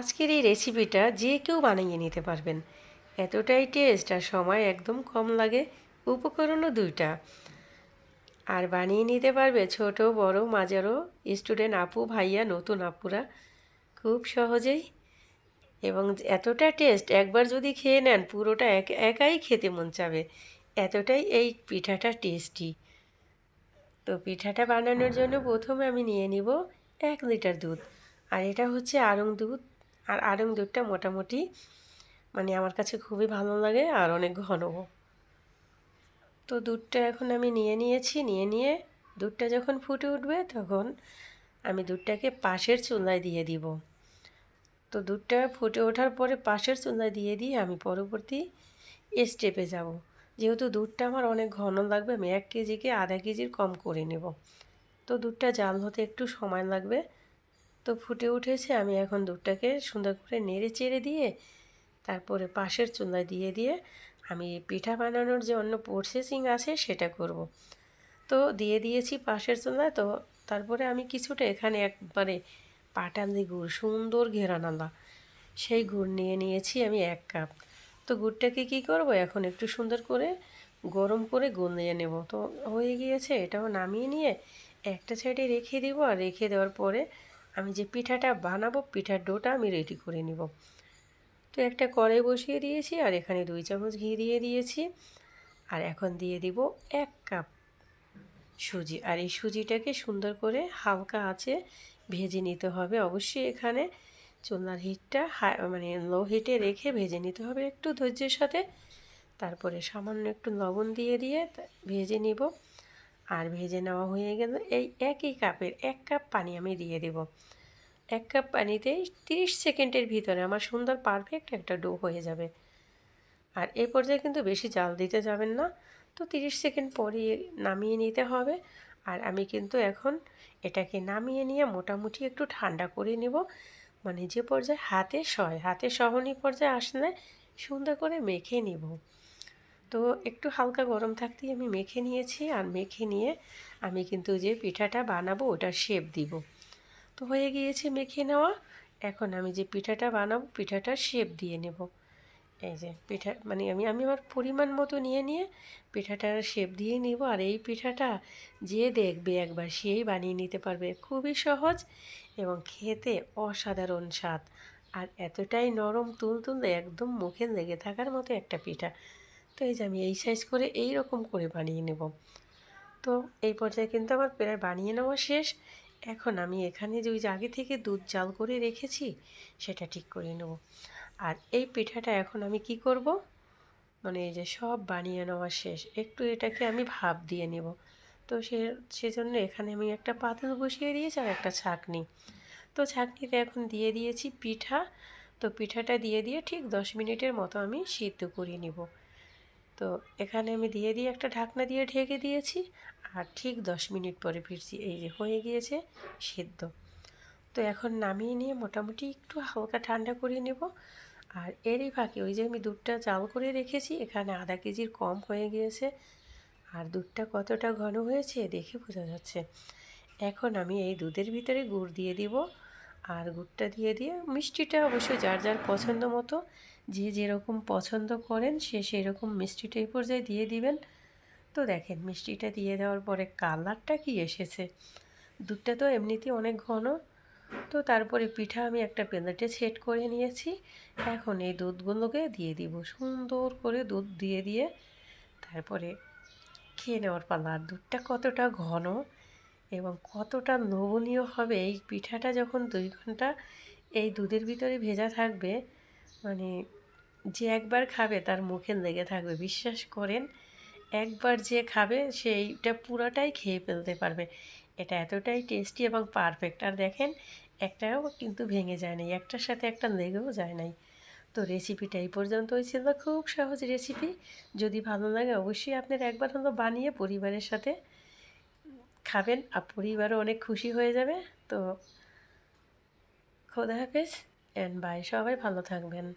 আজকের এই রেসিপিটা যে কেউ বানিয়ে নিতে পারবেন। এতটাই টেস্ট আর সময় একদম কম লাগে, উপকরণও দুইটা। আর বানিয়ে নিতে পারবে ছোট, বড়, মাঝারও। স্টুডেন্ট আপু, ভাইয়া, নতুন আপুরা, খুব সহজেই। এবং এতটা টেস্ট একবার যদি খেয়ে নেন, পুরোটা এক, একাই খেতে মন চাবে। এতটাই এই পিঠাটা টেস্টি তো পিঠাটা বানানোর জন্য প্রথমে আমি নিয়ে নিব এক লিটার দুধ। আর এটা হচ্ছে আড়ং দুধ। আর আড়ং দুধটা মোটামুটি মানে আমার কাছে খুবই ভালো লাগে আর অনেক ঘন তো দুধটা এখন আমি নিয়ে নিয়েছি, নিয়ে নিয়ে দুধটা যখন ফুটে উঠবে তখন আমি দুধটাকে পাশের চুলায় দিয়ে দিব। তো দুধটা ফুটে ওঠার পরে পাশের চুলায় দিয়ে দিয়ে আমি পরবর্তী স্টেপে যাব। যেহেতু দুধটা আমার অনেক ঘন লাগবে, আমি এক কেজিকে আধা কেজির কম করে নেব। তো দুধটা জাল হতে একটু সময় লাগবে। তো ফুটে উঠেছে। আমি এখন দুধটাকে সুন্দর করে নেড়ে চেড়ে দিয়ে, তারপরে পাশের চুলায় দিয়ে দিয়ে আমি পিঠা বানানোর যে অন্য প্রসেসিং আছে সেটা করব। তো দিয়ে দিয়েছি পাশের চুলায়। তো তারপরে আমি কিছুটা এখানে একবারে পাটালি গুড়, সুন্দর ঘেরানালা, সেই গুড় নিয়ে নিয়েছি আমি এক কাপ। তো গুড়টাকে কি করব? এখন একটু সুন্দর করে গরম করে গলিয়ে নেব। তো হয়ে গিয়েছে, এটাও নামিয়ে নিয়ে একটা সাইডে রেখে দিব। আর রেখে দেওয়ার পরে আমি যে পিঠাটা বানাবো, পিঠার ডোটা আমি রেডি করে নিব। তো একটা কড়াই বসিয়ে দিয়েছি আর এখানে দুই চামচ ঘি দিয়ে দিয়েছি। আর এখন দিয়ে দিব এক কাপ সুজি। আর এই সুজিটাকে সুন্দর করে হালকা আছে ভেজে নিতে হবে। অবশ্যই এখানে চুলার হিটটা হাই মানে লো হিটে রেখে ভেজে নিতে হবে একটু ধৈর্যের সাথে। তারপরে সামান্য একটু লবণ দিয়ে দিয়ে ভেজে নিব। আর ভেজে নেওয়া হয়ে গেলে এই একই কাপের এক কাপ পানি আমি দিয়ে দেব। এক কাপ পানিতে তিরিশ সেকেন্ডের ভিতরে আমার সুন্দর পারফেক্ট একটা ডো হয়ে যাবে। আর এই পর্যায়ে কিন্তু বেশি জাল দিতে যাবেন না। তো তিরিশ সেকেন্ড পরে নামিয়ে নিতে হবে। আর আমি কিন্তু এখন এটাকে নামিয়ে নিয়ে মোটামুটি একটু ঠান্ডা করে নেব। মানে যে পর্যায়ে হাতে সয়, হাতে সহনী পর্যায়ে আসলে সুন্দর করে মেখে নিব। তো একটু হালকা গরম থাকতেই আমি মেখে নিয়েছি আর মেখে নিয়ে আমি কিন্তু যে পিঠাটা বানাবো ওটার শেপ দিব। তো হয়ে গিয়েছে মেখে নেওয়া। এখন আমি যে পিঠাটা বানাবো পিঠাটার শেপ দিয়ে নেব। এই যে পিঠা মানে আমি আমি আমার পরিমাণ মতো নিয়ে নিয়ে পিঠাটার শেপ দিয়ে নিব আর এই পিঠাটা যে দেখবে একবার সেই বানিয়ে নিতে পারবে। খুবই সহজ এবং খেতে অসাধারণ স্বাদ। আর এতটাই নরম, তুলতুল, একদম মুখে লেগে থাকার মতো একটা পিঠা। তো এই যে আমি এই সাইজ করে এই রকম করে বানিয়ে নেব। তো এই পর্যায়ে কিন্তু আমার প্রায় বানিয়ে নেওয়া শেষ। এখন আমি এখানে যে ওই আগে থেকে দুধ জাল করে রেখেছি, সেটা ঠিক করে নেব। আর এই পিঠাটা এখন আমি কি করব? মানে এই যে সব বানিয়ে নেওয়া শেষ। একটু এটাকে আমি ভাপ দিয়ে নেব। তো সে, সেজন্য এখানে আমি একটা পাতল বসিয়ে দিয়েছি আর একটা ছাকনি। তো ছাকনিতে এখন দিয়ে দিয়েছি পিঠা। তো পিঠাটা দিয়ে দিয়ে ঠিক দশ মিনিটের মতো আমি সিদ্ধ করে নিব। তো এখানে আমি দিয়ে দিয়ে একটা ঢাকনা দিয়ে ঢেকে দিয়েছি আর ঠিক দশ মিনিট পরে ফিরছি, এই যে হয়ে গিয়েছে সিদ্ধ। তো এখন নামিয়ে নিয়ে মোটামুটি একটু হালকা ঠান্ডা করে নেব। আর এরই ফাঁকে ওই যে আমি দুধটা চাল করে রেখেছি, এখানে আধা কেজির কম হয়ে গিয়েছে। আর দুধটা কতটা ঘন হয়েছে দেখে বোঝা যাচ্ছে। এখন আমি এই দুধের ভিতরে গুড় দিয়ে দিব। আর গুড়টা দিয়ে দিয়ে মিষ্টিটা অবশ্যই যার যার পছন্দ মতো যে যেরকম পছন্দ করেন, সে সেরকম মিষ্টিটা এই পর্যায়ে দিয়ে দিবেন। তো দেখেন, মিষ্টিটা দিয়ে দেওয়ার পরে কালারটা কি এসেছে? দুধটা তো এমনিতেই অনেক ঘন। তো তারপরে পিঠা আমি একটা প্লেটে সেট করে নিয়েছি। এখন এই দুধগুলোকে দিয়ে দিব। সুন্দর করে দুধ দিয়ে দিয়ে তারপরে খেয়ে নেওয়ার পালা। আর দুধটা কতটা ঘন এবং কতটা লোভনীয় হবে এই পিঠাটা যখন দুই ঘণ্টা এই দুধের ভিতরে ভেজা থাকবে মানে যে একবার খাবে তার মুখে লেগে থাকবে। বিশ্বাস করেন, একবার যে খাবে সেইটা পুরাটাই খেয়ে ফেলতে পারবে। এটা এতটাই টেস্টি এবং পারফেক্ট আর দেখেন, একটাও কিন্তু ভেঙে যায় নাই, একটার সাথে একটা লেগেও যায় নাই। তো রেসিপিটা এই পর্যন্তই ছিল। খুব সহজ রেসিপি যদি ভালো লাগে অবশ্যই আপনার একবার হলো বানিয়ে পরিবারের সাথে খাবেন। আর পরিবারও অনেক খুশি হয়ে যাবে। তো খোদা হাফেজ অ্যান্ড বাই সবাই ভালো থাকবেন।